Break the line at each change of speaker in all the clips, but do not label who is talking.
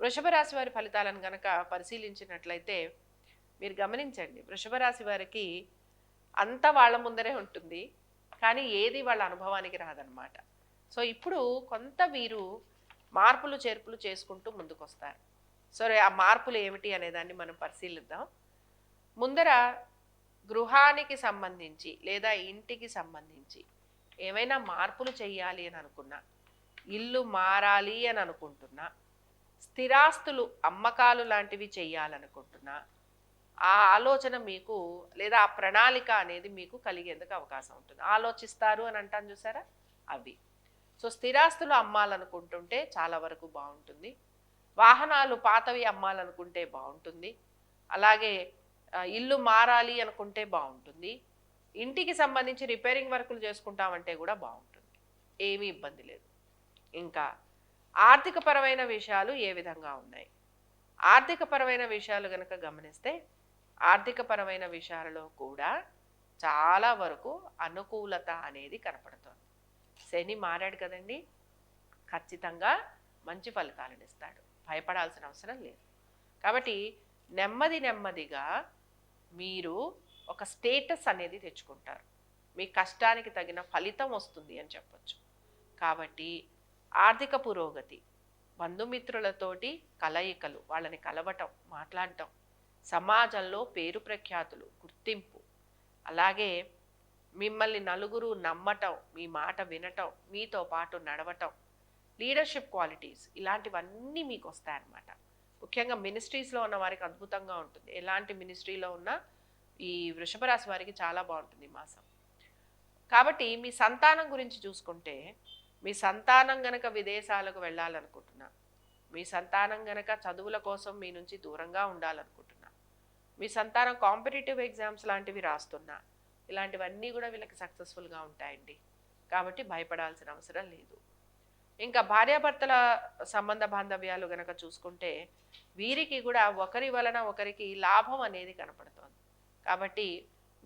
వృషభ రాశి వారి ఫలితాలను గనక పరిశీలించినట్లయితే మీరు గమనించండి వృషభ రాశి వారికి అంతా వాళ్ళ ముందరే ఉంటుంది కానీ ఏది వాళ్ళ అనుభవానికి రాదనమాట సో ఇప్పుడు కొంత వీరు మార్పులు చేర్పులు చేసుకుంటూ ముందుకొస్తారు. సరే ఆ మార్పులు ఏమిటి అనే దాన్ని మనం పరిశీలిద్దాం. ముందర గృహానికి సంబంధించి లేదా ఇంటికి సంబంధించి ఏమైనా మార్పులు చేయాలి అని అనుకున్నా ఇల్లు మారాలి అని అనుకుంటున్నా స్థిరాస్తులు అమ్మకాలు లాంటివి చేయాలనుకుంటున్నా ఆ ఆలోచన మీకు లేదా ఆ ప్రణాళిక అనేది మీకు కలిగేందుకు అవకాశం ఉంటుంది. ఆలోచిస్తారు అని అంటాను చూసారా? అవి. సో స్థిరాస్తులు అమ్మాలనుకుంటుంటే చాలా వరకు బాగుంటుంది. వాహనాలు పాతవి అమ్మాలనుకుంటే బాగుంటుంది. అలాగే ఇల్లు మారాలి అనుకుంటే బాగుంటుంది. ఇంటికి సంబంధించి రిపేరింగ్ వర్కులు చేసుకుంటామంటే కూడా బాగుంటుంది. ఏమీ ఇబ్బంది లేదు. ఇంకా ఆర్థికపరమైన విషయాలు ఏ విధంగా ఉన్నాయి? ఆర్థికపరమైన విషయాలు కనుక గమనిస్తే ఆర్థికపరమైన విషయాలలో కూడా చాలా వరకు అనుకూలత అనేది కనపడుతోంది. శని మారాడు కదండి. ఖచ్చితంగా మంచి ఫలితాలను ఇస్తాడు. భయపడాల్సిన అవసరం లేదు. కాబట్టి నెమ్మది నెమ్మదిగా మీరు ఒక స్టేటస్ అనేది తెచ్చుకుంటారు. మీ కష్టానికి తగిన ఫలితం వస్తుంది అని చెప్పొచ్చు. కాబట్టి ఆర్థిక పురోగతి బంధుమిత్రులతోటి కలయికలు వాళ్ళని కలవటం మాట్లాడటం సమాజంలో పేరు ప్రఖ్యాతులు గుర్తింపు. అలాగే మిమ్మల్ని నలుగురు నమ్మటం మీ మాట వినటం మీతో పాటు నడవటం లీడర్షిప్ క్వాలిటీస్ ఇలాంటివన్నీ మీకు వస్తాయన్నమాట ముఖ్యంగా మినిస్ట్రీస్లో ఉన్న వారికి అద్భుతంగా ఉంటుంది. ఎలాంటి మినిస్ట్రీలో ఉన్నా ఈ వృషభ రాశి వారికి చాలా బాగుంటుంది మాసం. కాబట్టి మీ సంతానం గురించి చూసుకుంటే మీ సంతానం గనక విదేశాలకు వెళ్ళాలనుకుంటున్నా మీ సంతానం గనక చదువుల కోసం మీ నుంచి దూరంగా ఉండాలనుకుంటున్నా మీ సంతానం కాంపిటేటివ్ ఎగ్జామ్స్ లాంటివి రాస్తున్నా ఇలాంటివన్నీ కూడా వీళ్ళకి సక్సెస్ఫుల్గా ఉంటాయండి. కాబట్టి భయపడాల్సిన అవసరం లేదు. ఇంకా భార్యాభర్తల సంబంధ బాంధవ్యాలు గనక చూసుకుంటే వీరికి కూడా ఒకరి వలన ఒకరికి లాభం అనేది కనపడుతోంది. కాబట్టి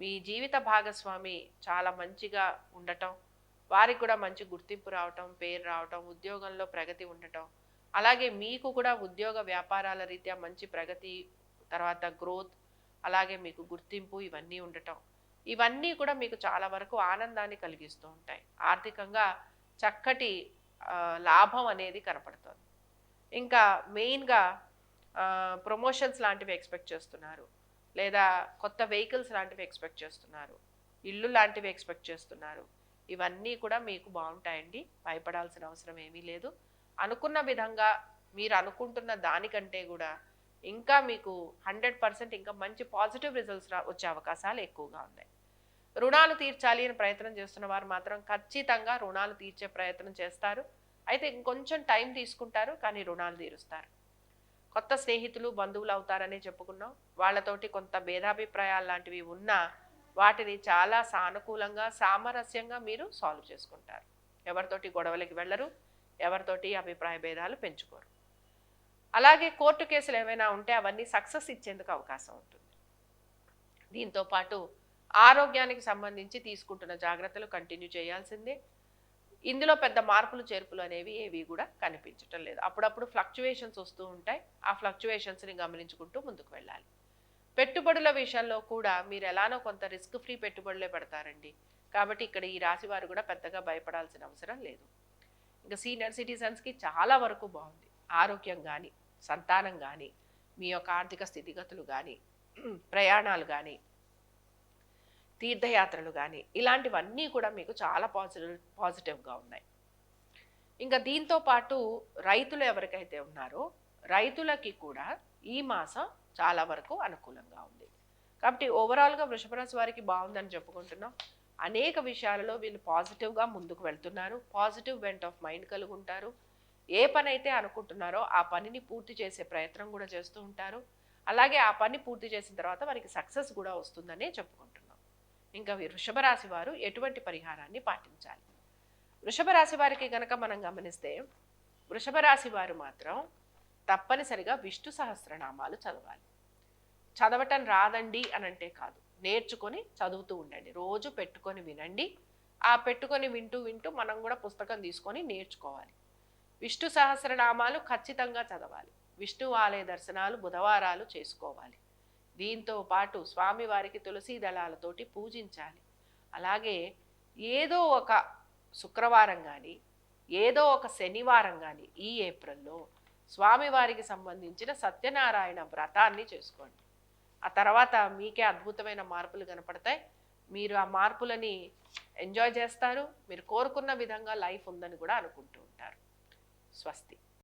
మీ జీవిత భాగస్వామి చాలా మంచిగా ఉండటం వారికి కూడా మంచి గుర్తింపు రావటం పేరు రావటం ఉద్యోగంలో ప్రగతి ఉండటం. అలాగే మీకు కూడా ఉద్యోగ వ్యాపారాల రీత్యా మంచి ప్రగతి తర్వాత గ్రోత్ అలాగే మీకు గుర్తింపు ఇవన్నీ ఉండటం. ఇవన్నీ కూడా మీకు చాలా వరకు ఆనందాన్ని కలిగిస్తూ ఉంటాయి. ఆర్థికంగా చక్కటి లాభం అనేది కనపడుతుంది. ఇంకా మెయిన్గా ప్రమోషన్స్ లాంటివి ఎక్స్పెక్ట్ చేస్తున్నారు. లేదా కొత్త వెహికల్స్ లాంటివి ఎక్స్పెక్ట్ చేస్తున్నారు. ఇల్లు లాంటివి ఎక్స్పెక్ట్ చేస్తున్నారు. ఇవన్నీ కూడా మీకు బాగుంటాయండి. భయపడాల్సిన అవసరం ఏమీ లేదు. అనుకున్న విధంగా మీరు అనుకుంటున్న దానికంటే కూడా ఇంకా మీకు హండ్రెడ్ పర్సెంట్ ఇంకా మంచి పాజిటివ్ రిజల్ట్స్ రా వచ్చే అవకాశాలు ఎక్కువగా ఉన్నాయి. రుణాలు తీర్చాలి అని ప్రయత్నం చేస్తున్న వారు మాత్రం ఖచ్చితంగా రుణాలు తీర్చే ప్రయత్నం చేస్తారు. అయితే ఇంకొంచెం టైం తీసుకుంటారు కానీ రుణాలు తీరుస్తారు. కొత్త స్నేహితులు బంధువులు అవుతారనే చెప్పుకున్నాం. వాళ్ళతోటి కొంత భేదాభిప్రాయాలు లాంటివి ఉన్నా వాటిని చాలా సానుకూలంగా సామరస్యంగా మీరు సాల్వ్ చేసుకుంటారు. ఎవరితోటి గొడవలకి వెళ్ళరు ఎవరితోటి అభిప్రాయ భేదాలు పెంచుకోరు. అలాగే కోర్టు కేసులు ఏమైనా ఉంటే అవన్నీ సక్సెస్ ఇచ్చేందుకు అవకాశం ఉంటుంది. దీంతో పాటు ఆరోగ్యానికి సంబంధించి తీసుకుంటున్న జాగ్రత్తలు కంటిన్యూ చేయాల్సిందే. ఇందులో పెద్ద మార్పులు చేర్పులు అనేవి ఏవి కూడా కనిపించటం లేదు. అప్పుడప్పుడు ఫ్లక్చువేషన్స్ వస్తూ ఉంటాయి. ఆ ఫ్లక్చువేషన్స్ని గమనించుకుంటూ ముందుకు వెళ్ళాలి. పెట్టుబడుల విషయంలో కూడా మీరు ఎలానో కొంత రిస్క్ ఫ్రీ పెట్టుబడులే పెడతారండి. కాబట్టి ఇక్కడ ఈ రాశి వారు కూడా పెద్దగా భయపడాల్సిన అవసరం లేదు. ఇంకా సీనియర్ సిటిజన్స్కి చాలా వరకు బాగుంది. ఆరోగ్యం కానీ సంతానం కానీ మీ యొక్క ఆర్థిక స్థితిగతులు కానీ ప్రయాణాలు కానీ తీర్థయాత్రలు కానీ ఇలాంటివన్నీ కూడా మీకు చాలా పాజిటివ్ పాజిటివ్గా ఉన్నాయి. ఇంకా దీంతో పాటు రైతులు ఎవరికైతే ఉన్నారో రైతులకి కూడా ఈ మాసం చాలా వరకు అనుకూలంగా ఉంది. కాబట్టి ఓవరాల్గా వృషభ రాశి వారికి బాగుందని చెప్పుకుంటున్నాం. అనేక విషయాలలో వీళ్ళు పాజిటివ్గా ముందుకు వెళ్తున్నారు. పాజిటివ్ వెంట్ ఆఫ్ మైండ్ కలిగి ఉంటారు ఏ పని అయితే అనుకుంటున్నారో ఆ పనిని పూర్తి చేసే ప్రయత్నం కూడా చేస్తూ ఉంటారు. అలాగే ఆ పని పూర్తి చేసిన తర్వాత వారికి సక్సెస్ కూడా వస్తుందనే చెప్పుకుంటున్నాం. ఇంకా వృషభ రాశి వారు ఎటువంటి పరిహారాన్ని పాటించాలి? వృషభ రాశి వారికి కనుక మనం గమనిస్తే వృషభ రాశి వారు మాత్రం తప్పనిసరిగా విష్ణు సహస్రనామాలు చదవాలి. చదవటం రాదండి అని అంటే కాదు. నేర్చుకొని చదువుతూ ఉండండి. రోజు పెట్టుకొని వినండి. ఆ పెట్టుకొని వింటూ వింటూ మనం కూడా పుస్తకం తీసుకొని నేర్చుకోవాలి. విష్ణు సహస్రనామాలు ఖచ్చితంగా చదవాలి. విష్ణు ఆలయ దర్శనాలు బుధవారాలు చేసుకోవాలి. దీంతో పాటు స్వామివారికి తులసీ దళాలతోటి పూజించాలి. అలాగే ఏదో ఒక శుక్రవారం కానీ ఏదో ఒక శనివారం కానీ ఈ ఏప్రిల్లో స్వామివారికి సంబంధించిన సత్యనారాయణ వ్రతాన్ని చేసుకోండి. ఆ తర్వాత మీకే అద్భుతమైన మార్పులు కనపడతాయి. మీరు ఆ మార్పులని ఎంజాయ్ చేస్తారు. మీరు కోరుకున్న విధంగా లైఫ్ ఉందని కూడా అనుకుంటూ ఉంటారు. స్వస్తి.